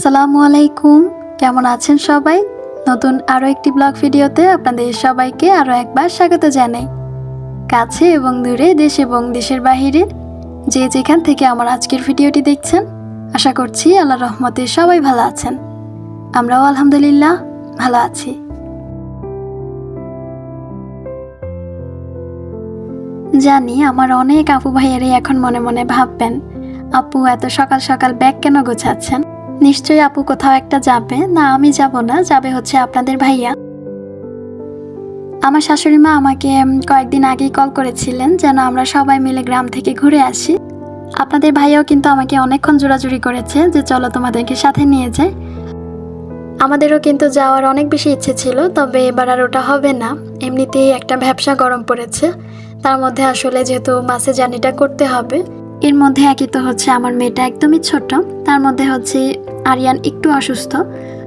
আসসালামু আলাইকুম। কেমন আছেন সবাই? নতুন আরও একটি ব্লগ ভিডিওতে আপনাদের সবাইকে আরও একবার স্বাগত জানাই। কাছে এবং দূরে, দেশ এবং দেশের বাহিরে যে যেখান থেকে আমার আজকের ভিডিওটি দেখছেন, আশা করছি আল্লাহ রহমতে সবাই ভালো আছেন। আমরাও আলহামদুলিল্লাহ ভালো আছি। জানি আমার অনেক আপু ভাইয়েরাই এখন মনে মনে ভাববেন, আপু এত সকাল সকাল ব্যাগ কেন গোছাচ্ছেন? নিশ্চয়ই আপু কোথাও একটা যাবে। না, আমি যাব না, যাবে হচ্ছে আপনাদের ভাইয়া। আমার শাশুড়ি মা আমাকে কয়েকদিন আগেই কল করেছিলেন যেন আমরা সবাই মিলে গ্রাম থেকে ঘুরে আসি। আপনাদের ভাইয়াও কিন্তু আমাকে অনেকক্ষণ জোরাজুরি করেছে যে চলো তোমাদেরকে সাথে নিয়ে যাই। আমাদেরও কিন্তু যাওয়ার অনেক বেশি ইচ্ছে ছিল, তবে এবার আর ওটা হবে না। এমনিতেই একটা ব্যবসা গরম পড়েছে। তার মধ্যে আসলে যেহেতু মাসে জার্নিটা করতে হবে। এর মধ্যে একই তো হচ্ছে আমার মেয়েটা একদমই ছোট তার মধ্যে হচ্ছে আরিয়ান একটু অসুস্থ।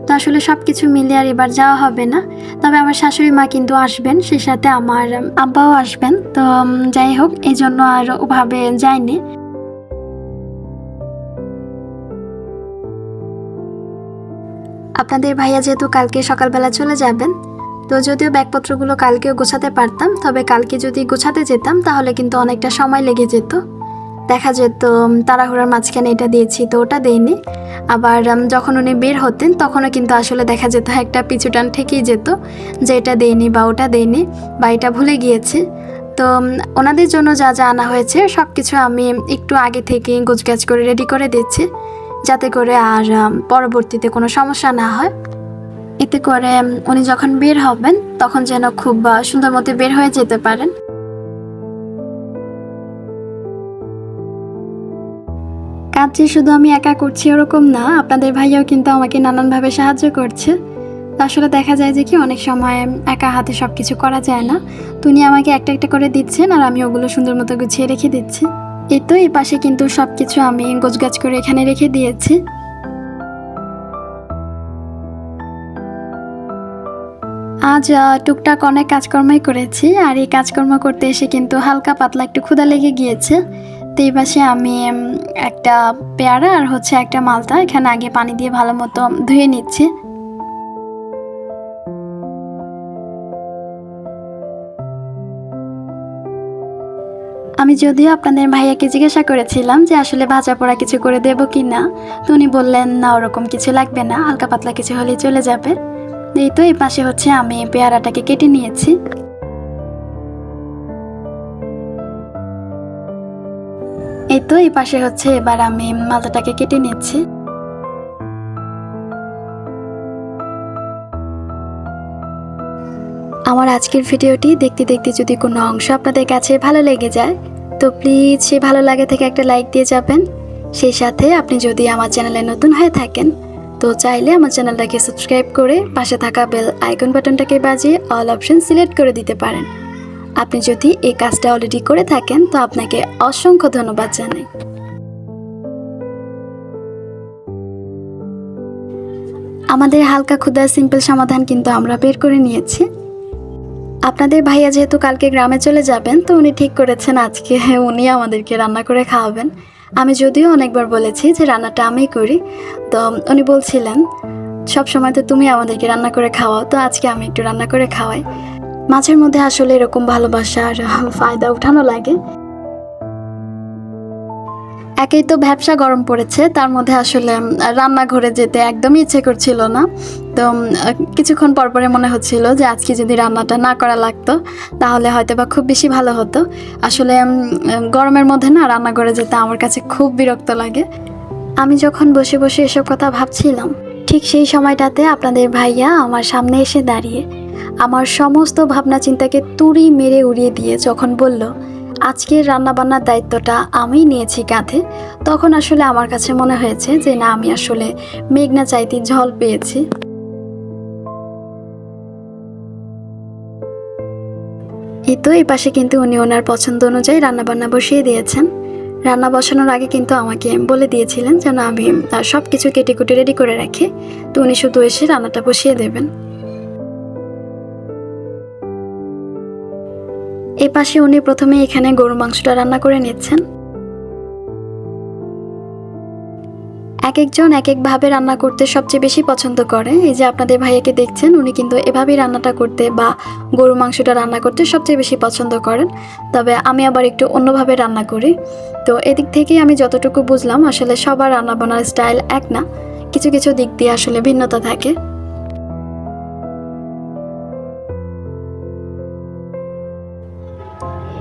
তো আসলে সব কিছু মিলে আর এবার যাওয়া হবে না। তবে আমার শাশুড়ি মা কিন্তু আসবেন, সেই সাথে আমার আব্বাও আসবেন। তো যাই হোক, এই জন্য আর ওভাবে যায়নি। আপনাদের ভাইয়া যেহেতু কালকে সকালবেলা চলে যাবেন, তো যদিও ব্যাগপত্রগুলো কালকেও গোছাতে পারতাম, তবে কালকে যদি গোছাতে যেতাম, তাহলে কিন্তু অনেকটা সময় লেগে যেত। দেখা যেত তাড়াহুড়ার মাঝখানে এটা দিয়েছি, তো ওটা দেয়নি আবার যখন উনি বের হতেন, তখনও কিন্তু আসলে দেখা যেত, একটা পিছুটান ঠেকেই যেত যে এটা দেয়নি বা ওটা দেয়নি বা এটা ভুলে গিয়েছে। তো ওনাদের জন্য যা যা আনা হয়েছে সব কিছু আমি একটু আগে থেকেই গোছগাছ করে রেডি করে দিচ্ছি, যাতে করে আর পরবর্তীতে কোনো সমস্যা না হয়। এতে করে উনি যখন বের হবেন, তখন যেন খুব সুন্দর মতো বের হয়ে যেতে পারেন। কাজ যে শুধু আমি একা করছি ওরকম না, আপনাদের ভাইয়াও কিন্তু আমাকে নানানভাবে সাহায্য করছে। আসলে দেখা যায় যে কি, অনেক সময় একা হাতে সব কিছু করা যায় না। তো উনি আমাকে একটা একটা করে দিচ্ছেন আর আমি ওগুলো সুন্দর মতো গুছিয়ে রেখে দিচ্ছি। এই তো, এই পাশে কিন্তু সব কিছু আমি গোছগাছ করে এখানে রেখে দিয়েছি। আজ টুকটাক অনেক কাজকর্মই করেছি আর এই কাজকর্ম করতে এসে কিন্তু হালকা পাতলা একটু ক্ষুধা লেগে গিয়েছে। তো এই পাশে আমি একটা পেয়ারা আর হচ্ছে একটা মালটা এখানে আগে পানি দিয়ে ভালো মতো ধুয়ে নিচ্ছি। আমি যদিও আপনাদের ভাইয়াকে জিজ্ঞাসা করেছিলাম যে আসলে ভাজা পোড়া কিছু করে দেব কি না তো উনি বললেন, না, ওরকম কিছু লাগবে না, হালকা পাতলা কিছু হলেই চলে যাবে। এই তো এই পাশে হচ্ছে আমি পেয়ারাটাকে কেটে নিয়েছি। এই তো, এই পাশে হচ্ছে এবার আমি মালটাটাকে কেটে নিচ্ছি। আমার আজকের ভিডিওটি দেখতে দেখতে যদি কোনো অংশ আপনাদের কাছে ভালো লেগে যায়, তো প্লিজ সেই ভালো লাগে থেকে একটা লাইক দিয়ে যাবেন। সেই সাথে আপনি যদি আমার চ্যানেলে নতুন হয়ে থাকেন, তো চাইলে আমার চ্যানেলটাকে সাবস্ক্রাইব করে পাশে থাকা বেল আইকন বাটনটাকে বাজিয়ে অল অপশন সিলেক্ট করে দিতে পারেন। আপনি যদি এই কাজটা অলরেডি করে থাকেন, তো আপনাকে অসংখ্য ধন্যবাদ জানাই। আমাদের হালকা ক্ষুদার সিম্পল সমাধান কিন্তু আমরা বের করে নিয়েছি। আপনাদের ভাইয়া যেহেতু কালকে গ্রামে চলে যাবেন, তো উনি ঠিক করেছেন আজকে উনি আমাদেরকে রান্না করে খাওয়াবেন। আমি যদিও অনেকবার বলেছি যে রান্নাটা আমিই করি, তো উনি বলছিলেন সব সময় তো তুমি আমাদেরকে রান্না করে খাওয়াও, তো আজকে আমি একটু রান্না করে খাওয়াই। মাঝের মধ্যে আসলে এরকম ভালোবাসা আর ফায়দা উঠানো লাগে। একেই তো ব্যবসা গরম পড়েছে, তার মধ্যে আসলে রান্নাঘরে যেতে একদমই ইচ্ছে করছিল না। তো কিছুক্ষণ পর পরে মনে হচ্ছিল যে আজকে যদি রান্নাটা না করা লাগতো, তাহলে হয়তো বা খুব বেশি ভালো হতো। আসলে গরমের মধ্যে না রান্নাঘরে যেতে আমার কাছে খুব বিরক্ত লাগে। আমি যখন বসে বসে এসব কথা ভাবছিলাম, ঠিক সেই সময়টাতে আপনাদের ভাইয়া আমার সামনে এসে দাঁড়িয়ে আমার সমস্ত ভাবনা চিন্তাকে তুড়ি মেরে উড়িয়ে দিয়ে যখন বলল, আজকের রান্নাবান্নার দায়িত্বটা আমি নিয়েছি কাঁধে, তখন আসলে আমার কাছে মনে হয়েছে যে না, আমি আসলে মেঘনা চাইতে ঝল পেয়েছি। এই তো এই পাশে কিন্তু উনি ওনার পছন্দ অনুযায়ী রান্নাবান্না বসিয়ে দিয়েছেন। রান্না বসানোর আগে কিন্তু আমাকে বলে দিয়েছিলেন যেন আমি সব কিছু কেটে কুটে রেডি করে রাখি। তো উনি শুধু এসে রান্নাটা বসিয়ে দেবেন। এ পাশে উনি প্রথমে এখানে গরু মাংসটা রান্না করে নিচ্ছেন। এক একজন এক একভাবে রান্না করতে সবচেয়ে বেশি পছন্দ করে। এই যে আপনাদের ভাইয়াকে দেখছেন, উনি কিন্তু এভাবেই রান্নাটা করতে বা গরু মাংসটা রান্না করতে সবচেয়ে বেশি পছন্দ করেন। তবে আমি আবার একটু অন্যভাবে রান্না করি। তো এদিক থেকেই আমি যতটুকু বুঝলাম, আসলে সবার রান্না বান্নার স্টাইল এক না। কিছু কিছু দিক দিয়ে আসলে ভিন্নতা থাকে।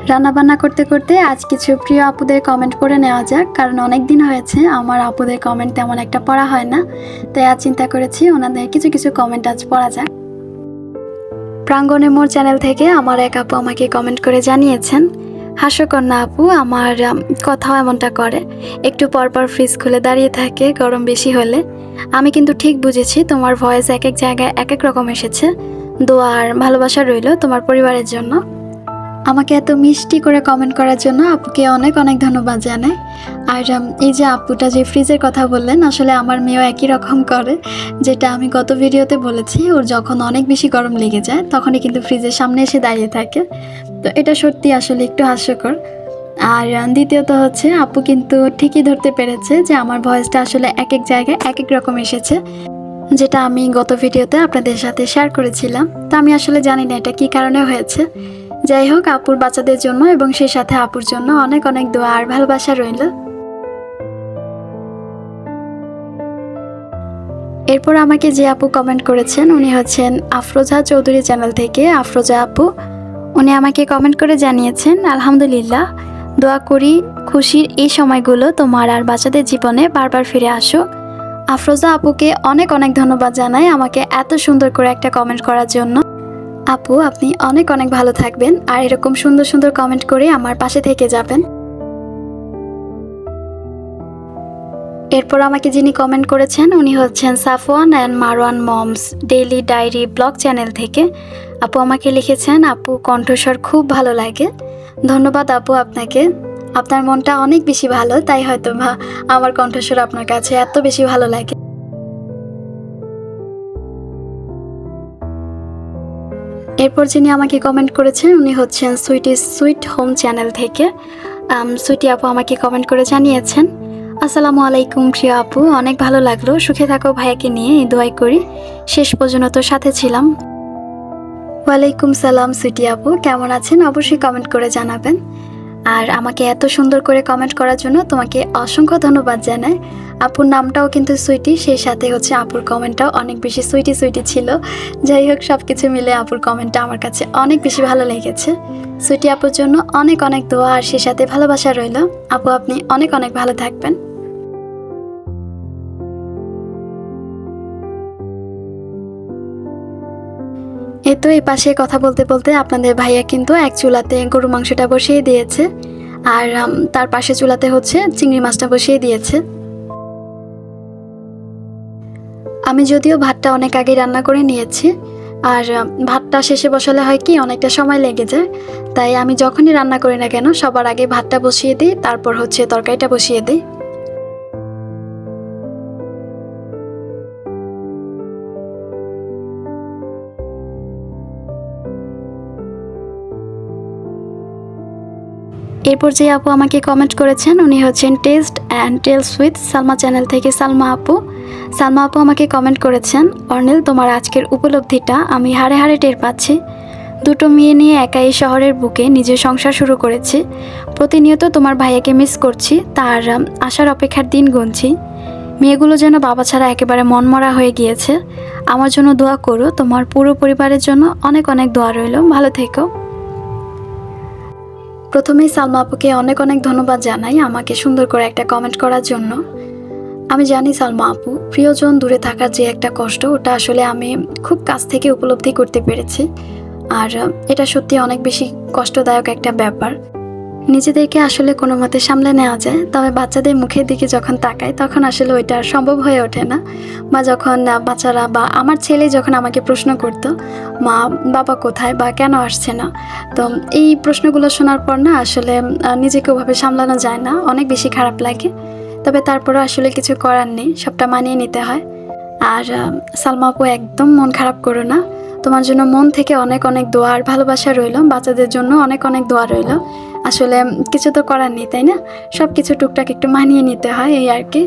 রান্না বান্না করতে করতে আজ কিছু প্রিয় আপুদের কমেন্ট পড়ে নেওয়া যাক কারণ অনেক দিন হয়েছে আমার আপুদের কমেন্ট তেমন একটা পড়া হয় না। তাই আজ চিন্তা করেছি ওনাদের কিছু কিছু কমেন্ট আজ পড়া যাক। প্রাঙ্গণে মোর চ্যানেল থেকে আমার এক আপু আমাকে কমেন্ট করে জানিয়েছেন হাস্যকন্যা আপু আমার আম, কথাও এমনটা করে। একটু পরপর ফ্রিজ খুলে দাঁড়িয়ে থাকে গরম বেশি হলে। আমি কিন্তু ঠিক বুঝেছি তোমার ভয়েস এক এক জায়গায় এক এক রকম এসেছে। দোয়া আর ভালোবাসা রইল তোমার পরিবারের জন্য। আমাকে এত মিষ্টি করে কমেন্ট করার জন্য আপুকে অনেক অনেক ধন্যবাদ জানাই। আর এই যে আপুটা যে ফ্রিজের কথা বললেন, আসলে আমার মেয়েও একই রকম করে, যেটা আমি গত ভিডিওতে বলেছি, ওর যখন অনেক বেশি গরম লেগে যায়, তখনই কিন্তু ফ্রিজের সামনে এসে দাঁড়িয়ে থাকে। তো এটা সত্যি আসলে একটু হাস্যকর। আর দ্বিতীয়ত হচ্ছে, আপু কিন্তু ঠিকই ধরতে পেরেছে যে আমার ভয়েসটা আসলে এক এক জায়গায় এক এক রকম এসেছে, যেটা আমি গত ভিডিওতে আপনাদের সাথে শেয়ার করেছিলাম। তো আমি আসলে জানি না এটা কী কারণে হয়েছে। যাই হোক, আপুর বাচ্চাদের জন্য এবং সেই সাথে আপুর জন্য অনেক অনেক দোয়া আর ভালোবাসা রইল। এরপর আমাকে যে আপু কমেন্ট করেছেন, উনি হচ্ছেন আফরোজা চৌধুরী চ্যানেল থেকে। আফরোজা আপু, উনি আমাকে কমেন্ট করে জানিয়েছেন, আলহামদুলিল্লাহ, দোয়া করি, খুশির এই সময়গুলো তোমার আর বাচ্চাদের জীবনে বারবার ফিরে আসুক আফরোজা আপুকে অনেক অনেক ধন্যবাদ জানাই আমাকে এত সুন্দর করে একটা কমেন্ট করার জন্য। আপু, আপনি অনেক অনেক ভালো থাকবেন আর এরকম সুন্দর সুন্দর কমেন্ট করে আমার পাশে থেকে যাবেন। এরপর আমাকে যিনি কমেন্ট করেছেন, উনি হচ্ছেন Safwan and Marwan moms daily diary vlog channel থেকে। আপু আমাকে লিখেছেন, আপু, কণ্ঠস্বর খুব ভালো লাগে। ধন্যবাদ আপু আপনাকে। আপনার মনটা অনেক বেশি ভালো, তাই হয়তো বা আমার কণ্ঠস্বর আপনার কাছে এত বেশি ভালো লাগে। এরপর যিনি আমাকে কমেন্ট করেছেন, উনি হচ্ছেন সুইটি সুইট হোম চ্যানেল থেকে। সুইটি আপু আমাকে কমেন্ট করে জানিয়েছেন, আসসালামু আলাইকুম প্রিয় আপু, অনেক ভালো লাগল। সুখে থাকো ভাইয়াকে নিয়ে, এই দোয়াই করি। শেষ পর্যন্ত তোর সাথে ছিলাম। ওয়ালাইকুম সালাম সুইটি আপু। কেমন আছেন? অবশ্যই কমেন্ট করে জানাবেন। আর আমাকে এত সুন্দর করে কমেন্ট করার জন্য তোমাকে অসংখ্য ধন্যবাদ জানাই। আপুর নামটাও কিন্তু সুইটি, সেই সাথে হচ্ছে আপুর কমেন্টটাও অনেক বেশি সুইটি সুইটি ছিল। যাই হোক সব কিছু মিলে আপুর কমেন্টটা আমার কাছে অনেক বেশি ভালো লেগেছে। সুইটি আপুর জন্য অনেক অনেক দোয়া আর সে সাথে ভালোবাসা রইল। আপু, আপনি অনেক অনেক ভালো থাকবেন। তো এই পাশে কথা বলতে বলতে আপনাদের ভাইয়া কিন্তু এক চুলাতে গরু মাংসটা বসিয়ে দিয়েছে। আর তার পাশে চুলাতে হচ্ছে চিংড়ি মাছটা বসিয়ে দিয়েছে। আমি যদিও ভাতটা অনেক আগে রান্না করে নিয়েছি। আর ভাতটা শেষে বসালে হয় কি, অনেকটা সময় লেগে যায়। তাই আমি যখনই রান্না করি না কেন, সবার আগে ভাতটা বসিয়ে দিই, তারপর হচ্ছে তরকারিটা বসিয়ে দিই। এরপর যে আপু আমাকে কমেন্ট করেছেন, উনি হচ্ছেন taste and tales with Salma channel থেকে সালমা আপু। সালমা আপু আমাকে কমেন্ট করেছেন, অর্নেল, তোমার আজকের উপলব্ধিটা আমি হাড়ে হাড়ে টের পাচ্ছি। দুটো মেয়ে নিয়ে একাই শহরের বুকে নিজের সংসার শুরু করেছি। প্রতিনিয়ত তোমার ভাইয়াকে মিস করছি, তার আসার অপেক্ষার দিন গুনছি। মেয়েগুলো যেন বাবা ছাড়া একেবারে মনমরা হয়ে গিয়েছে। আমার জন্য দোয়া করো, তোমার পুরো পরিবারের জন্য অনেক অনেক দোয়া রইল। ভালো থেকো। প্রথমেই সালমা আপুকে অনেক অনেক ধন্যবাদ জানাই আমাকে সুন্দর করে একটা কমেন্ট করার জন্য। আমি জানি সালমা আপু, প্রিয়জন দূরে থাকার যে একটা কষ্ট, ওটা আসলে আমি খুব কাছ থেকে উপলব্ধি করতে পেরেছি। আর এটা সত্যি অনেক বেশি কষ্টদায়ক একটা ব্যাপার। নিজেদেরকে আসলে কোনো মতে সামলে নেওয়া যায় তবে বাচ্চাদের মুখের দিকে যখন তাকায় তখন আসলে ওইটা সম্ভব হয়ে ওঠে না। বা যখন বাচ্চারা বা আমার ছেলে যখন আমাকে প্রশ্ন করতো মা বাবা কোথায় বা কেন আসছে না? তো এই প্রশ্নগুলো শোনার পর না আসলে নিজেকে ওভাবে সামলানো যায় না অনেক বেশি খারাপ লাগে। তবে তারপরে আসলে কিছু করার নেই সবটা মানিয়ে নিতে হয়। আর আহ, সালমা আপু একদম মন খারাপ করো না। তোমার জন্য মন থেকে অনেক অনেক দোয়া আর ভালোবাসা রইল বাচ্চাদের জন্য অনেক অনেক দোয়া রইল। আসলে কিছু তো করার নেই, তাই না? সব কিছু টুকটাক একটু মানিয়ে নিতে হয় এই আর কি।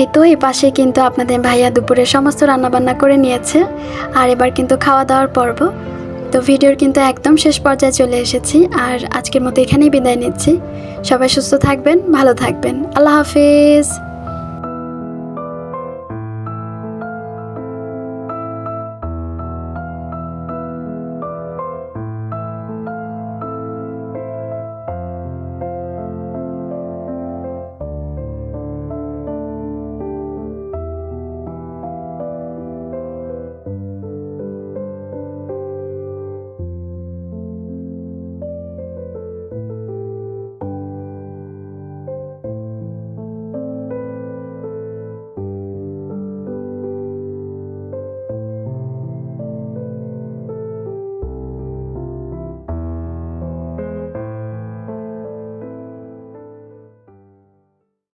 এই তো এই পাশে কিন্তু আপনাদের ভাইয়া দুপুরে সমস্ত রান্নাবান্না করে নিয়েছে, আর এবার কিন্তু খাওয়া দাওয়ার পর্ব। তো ভিডিওর কিন্তু একদম শেষ পর্যায়ে চলে এসেছি, আর আজকের মতো এখানেই বিদায় নিচ্ছি। সবাই সুস্থ থাকবেন, ভালো থাকবেন। আল্লাহ হাফিজ।